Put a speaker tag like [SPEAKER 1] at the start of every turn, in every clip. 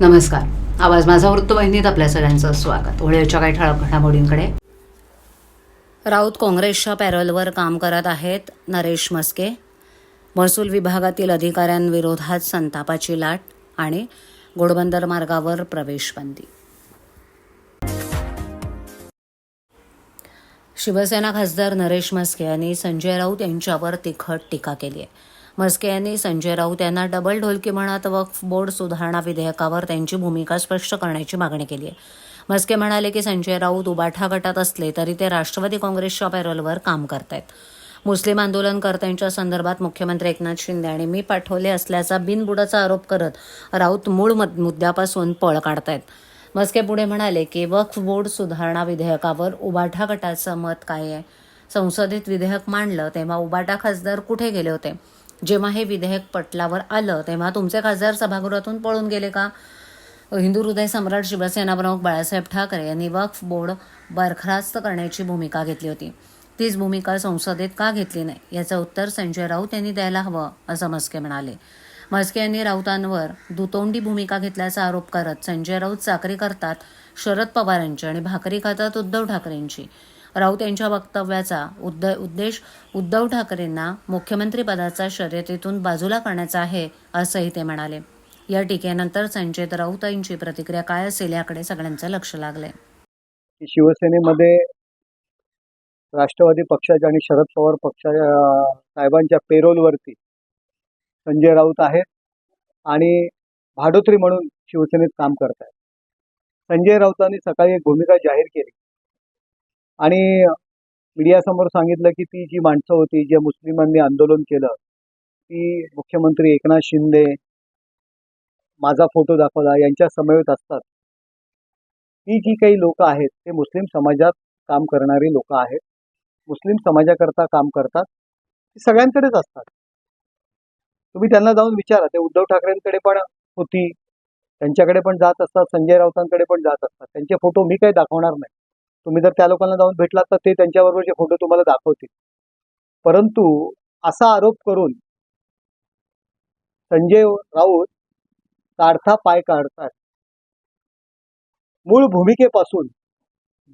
[SPEAKER 1] नमस्कार. आवाज माझा वृत्तवाहिनीत आपल्या सगळ्यांचं स्वागत. होळीच्या काही ठळक घडामोडींकडे. राऊत काँग्रेसच्या पॅरोलवर काम करत आहेत नरेश मस्के महसूल विभागातील अधिकाऱ्यांविरोधात संतापाची लाट आणि घोडबंदर मार्गावर प्रवेशबंदी. शिवसेना खासदार नरेश मस्के यांनी संजय राऊत यांच्यावर तिखट टीका केली आहे. मस्के यांनी संजय राऊत यांना डबल ढोलकी म्हणत वक्फ बोर्ड सुधारणा विधेयकावर त्यांची भूमिका स्पष्ट करण्याची मागणी केली आहे मस्के म्हणाले की संजय राऊत उबाठा गटात असले तरी ते राष्ट्रवादी काँग्रेसच्या पॅरोलवर काम करतायत. मुस्लिम आंदोलनकर्त्यांच्या संदर्भात मुख्यमंत्री एकनाथ शिंदे आणि मी पाठवले असल्याचा बिनबुडाचा आरोप करत राऊत मूळ मुद्द्यापासून पळ काढतायत. मस्के पुढे म्हणाले की वक्फ बोर्ड सुधारणा विधेयकावर उबाठा गटाचं मत काय आहे? संसदेत विधेयक मांडलं तेव्हा उबाटा खासदार कुठे गेले होते? जेव्हा हे विधेयक पटलावर आलं तेव्हा तुमचे खासदार सभागृहातून पळून गेले का? हिंदू हृदय सम्राट शिवसेना प्रमुख बाळासाहेब ठाकरे यांनी वक्फ बोर्ड बरखास्त करण्याची भूमिका घेतली होती. तीच भूमिका संसदेत का घेतली नाही? याचं उत्तर संजय राऊत यांनी द्यायला हवं असं मस्के म्हणाले. मस्के यांनी राऊतांवर दुतोंडी भूमिका घेतल्याचा आरोप करत संजय राऊत चाकरी करतात शरद पवारांची आणि भाकरी खातात उद्धव ठाकरेंची. राऊत यांच्या वक्तव्याचा उद्द उद्देश उद्धव ठाकरेंना मुख्यमंत्रीपदाचा शर्यतीतून बाजूला करण्याचा आहे असंही ते म्हणाले. या टीकेनंतर संजय राऊत यांची प्रतिक्रिया काय असेल याकडे सगळ्यांचं लक्ष लागलंय.
[SPEAKER 2] शिवसेनेमध्ये राष्ट्रवादी पक्षाच्या आणि शरद पवार पक्षाच्या साहेबांच्या पेरोलवरती संजय राऊत आहेत आणि भाडोत्री म्हणून शिवसेनेत काम करत आहेत संजय राऊतांनी सकाळी एक भूमिका जाहीर केली. आणि मीडियासमोर सांगितलं की ती जी माणसं होती ज्या मुस्लिमांनी आंदोलन केलं ती मुख्यमंत्री एकनाथ शिंदे माझा फोटो दाखवला यांच्या समवेत असतात. ही जी काही लोक आहेत ते मुस्लिम समाजात काम करणारी लोक आहेत. मुस्लिम समाजाकरता काम करतात. ती सगळ्यांकडेच असतात. तुम्ही त्यांना जाऊन विचारा ते उद्धव ठाकरेंकडे पण होती त्यांच्याकडे पण जात असतात संजय राऊतांकडे पण जात असतात. त्यांचे फोटो मी काही दाखवणार नाही. तुम्ही जर त्या लोकांना जाऊन भेटलात तर ते त्यांच्याबरोबरचे फोटो तुम्हाला दाखवतील. परंतु असा आरोप करून संजय राऊत काढता पाय काढतात मूळ भूमिकेपासून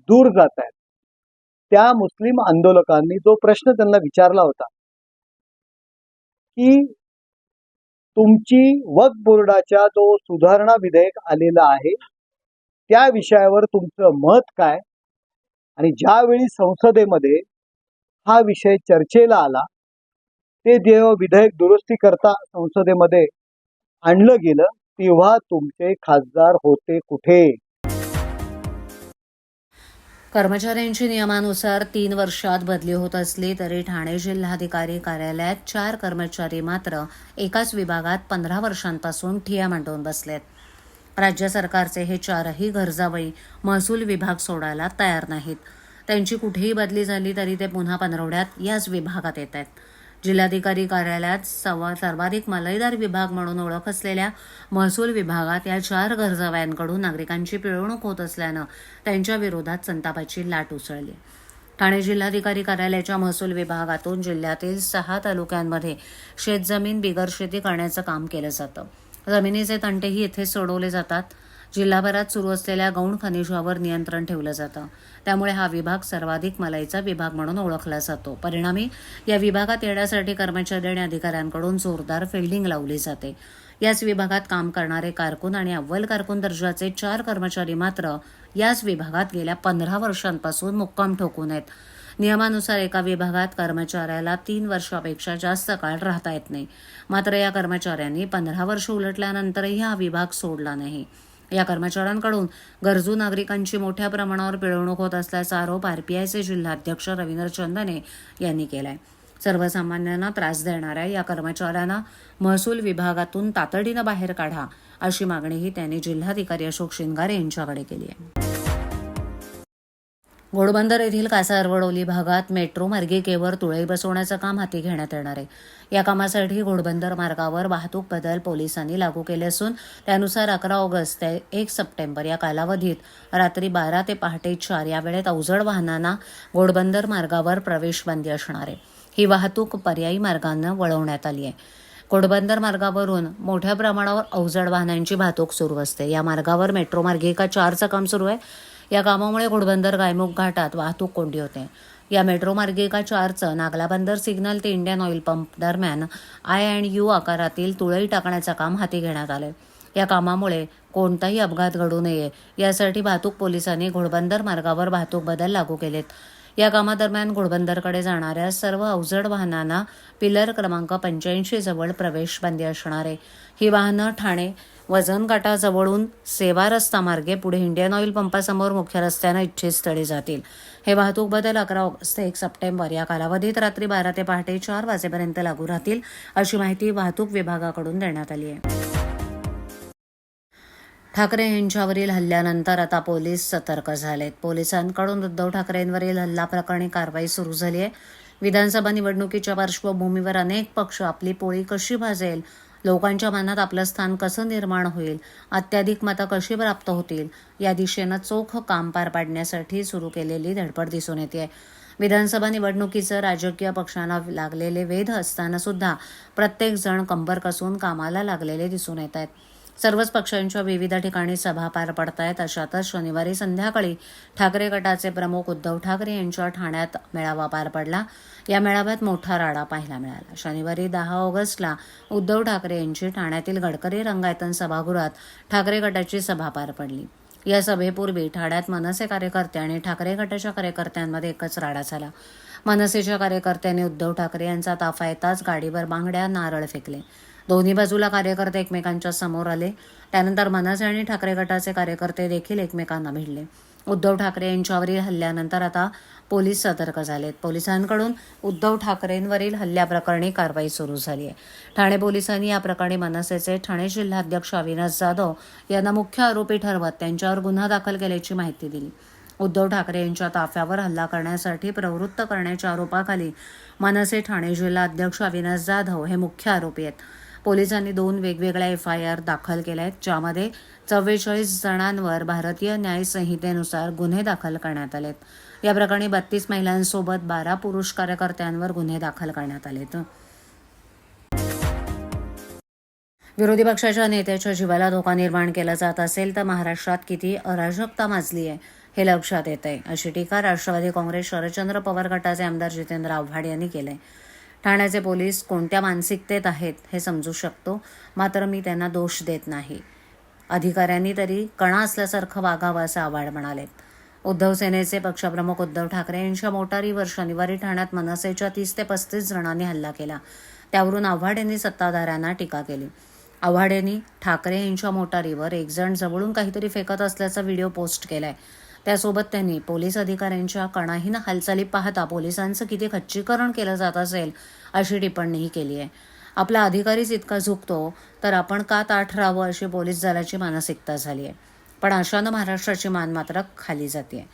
[SPEAKER 2] दूर जात आहेत त्या मुस्लिम आंदोलकांनी जो प्रश्न त्यांना विचारला होता की तुमची वक बोर्डाच्या जो सुधारणा विधेयक आलेला आहे त्या विषयावर तुमचं मत काय? आणि ज्यावेळी संसदेमध्ये हा विषय चर्चेला आला ते जेव्हा विधेयक दुरुस्ती करता संसदेमध्ये आणलं गेलं तेव्हा तुमचे खासदार होते कुठे?
[SPEAKER 1] कर्मचाऱ्यांची नियमानुसार तीन वर्षात बदली होत असली तरी ठाणे जिल्हाधिकारी कार्यालयात चार कर्मचारी मात्र एकाच विभागात पंधरा वर्षांपासून ठिया मांडून बसलेत. राज्य सरकारचे हे चारही गरजावाई महसूल विभाग सोडायला तयार नाहीत. त्यांची कुठेही बदली झाली तरी ते पुन्हा पंधरवड्यात याच विभागात येत आहेत. जिल्हाधिकारी कार्यालयात सवा सर्वाधिक मलईदार विभाग म्हणून ओळख असलेल्या महसूल विभागात या चार गरजावयांकडून नागरिकांची पिळवणूक होत असल्यानं त्यांच्या विरोधात संतापाची लाट उसळली. ठाणे जिल्हाधिकारी कार्यालयाच्या महसूल विभागातून जिल्ह्यातील सहा तालुक्यांमध्ये शेतजमीन बिगर शेती करण्याचं काम केलं जातं. जमिनीचे तंटेही येथे सोडवले जातात. जिल्हाभरात सुरू असलेल्या गौण खनिजावर नियंत्रण ठेवलं जातं. त्यामुळे हा विभाग सर्वाधिक मलाईचा विभाग म्हणून ओळखला जातो. परिणामी या विभागात येण्यासाठी कर्मचारी आणि अधिकाऱ्यांकडून जोरदार फिल्डिंग लावली जाते. याच विभागात काम करणारे कारकून आणि अव्वल कारकून दर्जाचे चार कर्मचारी मात्र याच विभागात गेल्या पंधरा वर्षांपासून मुक्काम ठोकून आहेत. नियमानुसार एका विभागात कर्मचाऱ्याला तीन वर्षापेक्षा जास्त काळ राहता येत नाही. मात्र या कर्मचाऱ्यांनी पंधरा वर्ष उलटल्यानंतरही हा विभाग सोडला नाही. या कर्मचाऱ्यांकडून गरजू नागरिकांची मोठ्या प्रमाणावर पिळवणूक होत असल्याचा आरोप आरपीआयचे जिल्हाध्यक्ष रवींद्र चंदने यांनी केलाय. सर्वसामान्यांना त्रास देणाऱ्या या कर्मचाऱ्यांना महसूल विभागातून तातडीनं बाहेर काढा अशी मागणीही त्यांनी जिल्हाधिकारी अशोक शिंगारे यांच्याकडे केली आहे. घोडबंदर येथील कासारवडोली भागात मेट्रो मार्गिकेवर तुळई बसवण्याचं काम हाती घेण्यात येणार आहे. या कामासाठी घोडबंदर मार्गावर वाहतूक बदल पोलिसांनी लागू केले असून त्यानुसार अकरा ऑगस्ट ते एक सप्टेंबर या कालावधीत रात्री बारा ते पहाटे चार या वेळेत अवजड वाहनांना घोडबंदर मार्गावर प्रवेशबंदी असणार आहे. ही वाहतूक पर्यायी मार्गानं वळवण्यात आली आहे. घोडबंदर मार्गावरून मोठ्या प्रमाणावर अवजड वाहनांची वाहतूक सुरू असते. या मार्गावर मेट्रो मार्गिका चारचं काम सुरू आहे. या कामामुळे घोडबंदर गायमुख घाटात वाहतूक कोंडी होते. या मेट्रो मार्गिका चारचं नागला बंदर सिग्नल ते इंडियन ऑइल पंप दरम्यान आय अँड यू आकारातील तुळई टाकण्याचं काम हाती घेण्यात आलं या कामामुळे कोणताही अपघात घडू नये. यासाठी वाहतूक पोलिसांनी घोडबंदर मार्गावर वाहतूक बदल लागू केलेत. या कामादरम्यान घोडबंदरकडे जाणाऱ्या सर्व अवजड वाहनांना पिलर क्रमांक पंच्याऐंशी जवळ प्रवेश बंदी असणार आहे. ही वाहनं ठाणे वजनकाटाजवळून सेवा रस्ता मार्गे पुढे इंडियन ऑइल पंपासमोर मुख्य रस्त्यानं इच्छित स्थळी जातील. हे वाहतूक बदल अकरा ऑगस्ट ते एक सप्टेंबर या कालावधीत रात्री बारा ते पहाटे चार वाजेपर्यंत लागू राहतील अशी माहिती वाहतूक विभागाकडून देण्यात आली आहे. ठाकरे यांच्यावरील हल्ल्यानंतर आता पोलीस सतर्क झालेत. पोलिसांकडून उद्धव ठाकरेंवरील हल्ला प्रकरणी कारवाई सुरू झाली आहे. विधानसभा निवडणुकीच्या पार्श्वभूमीवर अनेक पक्ष आपली पोळी कशी भाजेल लोकांच्या मनात आपलं स्थान कसं निर्माण होईल अत्याधिक मतं कशी प्राप्त होतील या दिशेनं चोख काम पार पाडण्यासाठी सुरू केलेली धडपड दिसून येते विधानसभा निवडणुकीचं राजकीय पक्षांना लागलेले वेध असताना सुद्धा प्रत्येक जण कंबर कसून कामाला लागलेले दिसून येत आहेत. सर्वच पक्षांच्या विविध ठिकाणी सभा पार पडतायत. अशातच शनिवारी संध्याकाळी ठाकरे गटाचे प्रमुख उद्धव ठाकरे यांच्या ठाण्यात मेळावा पार पडला. या मेळाव्यात मोठा राडा पाहायला मिळाला. शनिवारी दहा ऑगस्टला उद्धव ठाकरे यांची ठाण्यातील गडकरी रंगायतन सभागृहात ठाकरे गटाची सभा पार पडली. या सभेपूर्वी ठाण्यात मनसे कार्यकर्ते आणि ठाकरे गटाच्या कार्यकर्त्यांमध्ये एकच राडा झाला. मनसेच्या कार्यकर्त्यांनी उद्धव ठाकरे यांचा ताफा येताच गाडीवर बांगड्या नारळ फेकले. दोन्ही बाजूला कार्यकर्ते एकमेकांच्या समोर आले. त्यानंतर मनसे आणि ठाकरे गटाचे कार्यकर्ते देखील एकमेकांना भिडले. उद्धव ठाकरे यांच्यावरील हल्ल्यानंतर आता पोलीस सतर्क झालेत. पोलिसांकडून उद्धव ठाकरेंवरील हल्ल्याप्रकरणी कारवाई सुरू झाली आहे. ठाणे पोलिसांनी या प्रकरणी मनसेचे ठाणे जिल्हाध्यक्ष अविनाश जाधव यांना मुख्य आरोपी ठरवत त्यांच्यावर गुन्हा दाखल केल्याची माहिती दिली. उद्धव ठाकरे यांच्या ताफ्यावर हल्ला करण्यासाठी प्रवृत्त करण्याच्या आरोपाखाली मनसे ठाणे जिल्हा अध्यक्ष अविनाश जाधव हे मुख्य आरोपी आहेत. पोलिसांनी दोन वेगवेगळ्या एफ आय आर दाखल केल्या आहेत ज्यामध्ये चव्वेचाळीस जणांवर भारतीय न्यायसंहितेनुसार गुन्हे दाखल करण्यात आलेत. या प्रकरणी बत्तीस महिलांसोबत बारा पुरुष कार्यकर्त्यांवर गुन्हे दाखल करण्यात आलेत. विरोधी पक्षाच्या नेत्याच्या जीवाला धोका निर्माण केला जात असेल तर महाराष्ट्रात किती अराजकता माजली आहे हे लक्षात येत आहे अशी टीका राष्ट्रवादी काँग्रेस शरदचंद्र पवार गटाचे आमदार जितेंद्र आव्हाड यांनी केलंय. ठाण्याचे पोलीस कोणत्या मानसिकतेत आहेत हे समजू शकतो. मात्र मी त्यांना दोष देत नाही. अधिकाऱ्यांनी तरी कणा असल्यासारखं वागावं असं आव्हाड म्हणाले. उद्धव सेनेचे पक्षप्रमुख उद्धव ठाकरे यांच्या मोटारीवर शनिवारी ठाण्यात मनसेच्या तीस ते पस्तीस जणांनी हल्ला केला. त्यावरून आव्हाड यांनी सत्ताधाऱ्यांना टीका केली. आव्हाड यांनी ठाकरे यांच्या मोटारीवर एक जण जवळून काहीतरी फेकत असल्याचा व्हिडिओ पोस्ट केलाय. त्यासोबत त्यांनी पोलीस अधिकाऱ्यांच्या कणाहीन हालचाली पाहता पोलिसांचं किती खच्चीकरण केलं जात असेल अशी टिप्पणीही केली आहे. आपला अधिकारीच इतका झुकतो तर आपण का ताठ राहावं अशी पोलीस दलाची मानसिकता झाली आहे. पण अशानं महाराष्ट्राची मान मात्र खाली जाते.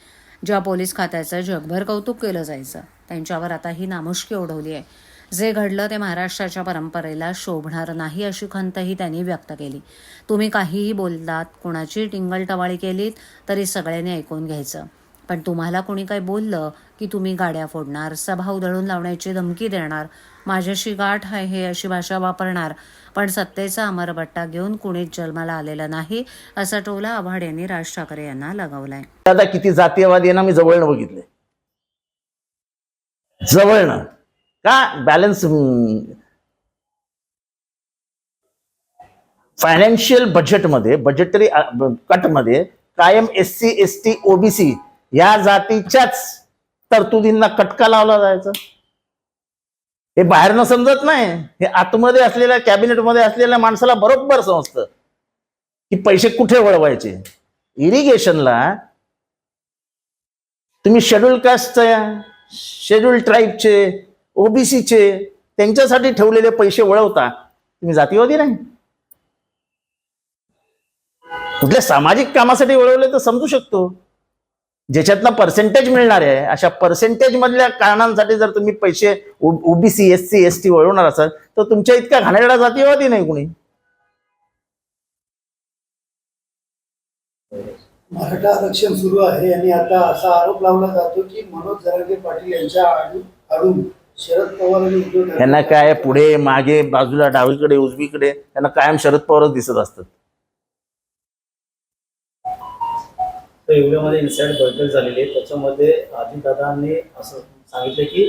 [SPEAKER 1] ज्या पोलीस खात्याचं जगभर कौतुक केलं जायचं त्यांच्यावर आता ही नामुष्की ओढवली आहे. जे घडलं ते महाराष्ट्राच्या परंपरेला शोभणार नाही अशी खंतही त्यांनी व्यक्त केली. तुम्ही काहीही बोललात कुणाची टिंगलटवाळी केलीत तरी सगळ्यांनी ऐकून घ्यायचं. पण तुम्हाला कोणी काही बोललं की तुम्ही गाड्या फोडणार सभा उधळून लावण्याची धमकी देणार माझ्याशी गाठ आहे हे अशी भाषा वापरणार पण सत्तेचा अमरबट्टा घेऊन कुणीच जन्माला आलेला नाही असा टोला आव्हाड यांनी राज ठाकरे यांना लगावलाय.
[SPEAKER 3] दादा किती जातीयवादी आहे ना मी जवळनं बघितले जवळनं. का बॅलन्स फायनान्शियल बजेटमध्ये बजेटरी कटमध्ये कायम S C S T OBC या जातीच्याच तरतुदींना कटका लावला जायचा. हे बाहेरनं समजत नाही. हे आतमध्ये असलेल्या कॅबिनेटमध्ये असलेल्या माणसाला बरोबर समजतं. की पैसे कुठे वळवायचे? इरिगेशनला तुम्ही शेड्यूल कास्टचे शेड्यूल ट्राईबचे ओबीसीचे त्यांच्यासाठी ठेवलेले पैसे वळवता तुम्ही जातीवादी नाही. कुठल्या सामाजिक कामासाठी वळवले तर समजू शकतो. ज्याच्यातनं पर्सेंटेज मिळणार आहे अशा पर्सेंटेज मधल्या कारणांसाठी जर तुम्ही पैसे OBC S C S T वळवणार असाल तर तुमच्या इतका घाणेरडा जातीवादी नाही कुणी.
[SPEAKER 4] मराठा आरक्षण सुरू आहे आणि आता असा आरोप लावला जातो की मनोज जरांगे पाटील यांच्या आडून शरद पवार
[SPEAKER 3] यांना काय पुढे मागे बाजूला डावीकडे उजवीकडे त्यांना कायम शरद पवारच दिसत असतात.
[SPEAKER 4] तर येवल्यामध्ये इन्साइड बैठक झालेली आहे. त्याच्यामध्ये अजितदादांनी असं सांगितलं की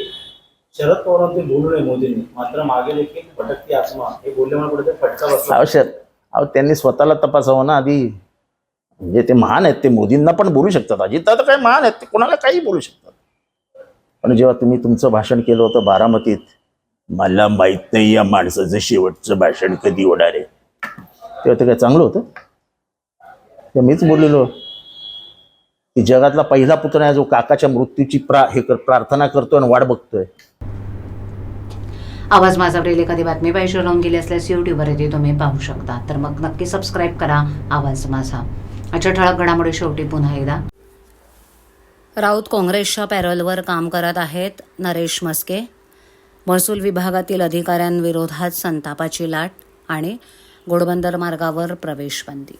[SPEAKER 4] शरद पवारांनी बोलू नये मोदींनी. मात्र मागे देखील भटकती आत्मा हे बोलल्यामुळे कुठेतरी फटका बसला.
[SPEAKER 3] अहो शर अहो त्यांनी स्वतःला तपासावं ना आधी. म्हणजे ते महान आहेत ते मोदींना पण बोलू शकतात. अजित दादा काय महान आहेत ते कोणाला काही बोलू शकतात. पण जेव्हा तुम्ही तुमचं भाषण केलं होतं बारामतीत मला माहीत नाही या माणसाचं शेवटचं भाषण कधी होणार आहे. तेव्हा ते काय चांगलं होतं? तर मीच बोललेलो की जगातला पहिला पुत्र आहे जो काकाच्या मृत्यूची प्रा हे कर प्रार्थना करतोय आणि वाट बघतोय.
[SPEAKER 1] आवाज माझा ब्रेल एखादी बातमी पाहिजे राहून गेली असल्यास यूट्यूबवर येते तुम्ही पाहू शकता. तर मग नक्की सबस्क्राईब करा आवाज माझा. अच्छा ठळक घडामोडी शेवटी पुन्हा एकदा. राऊत काँग्रेसच्या पॅरोलवर काम करत आहेत नरेश मस्के महसूल विभागातील अधिकाऱ्यांविरोधात संतापाची लाट आणि घोडबंदर मार्गावर प्रवेशबंदी.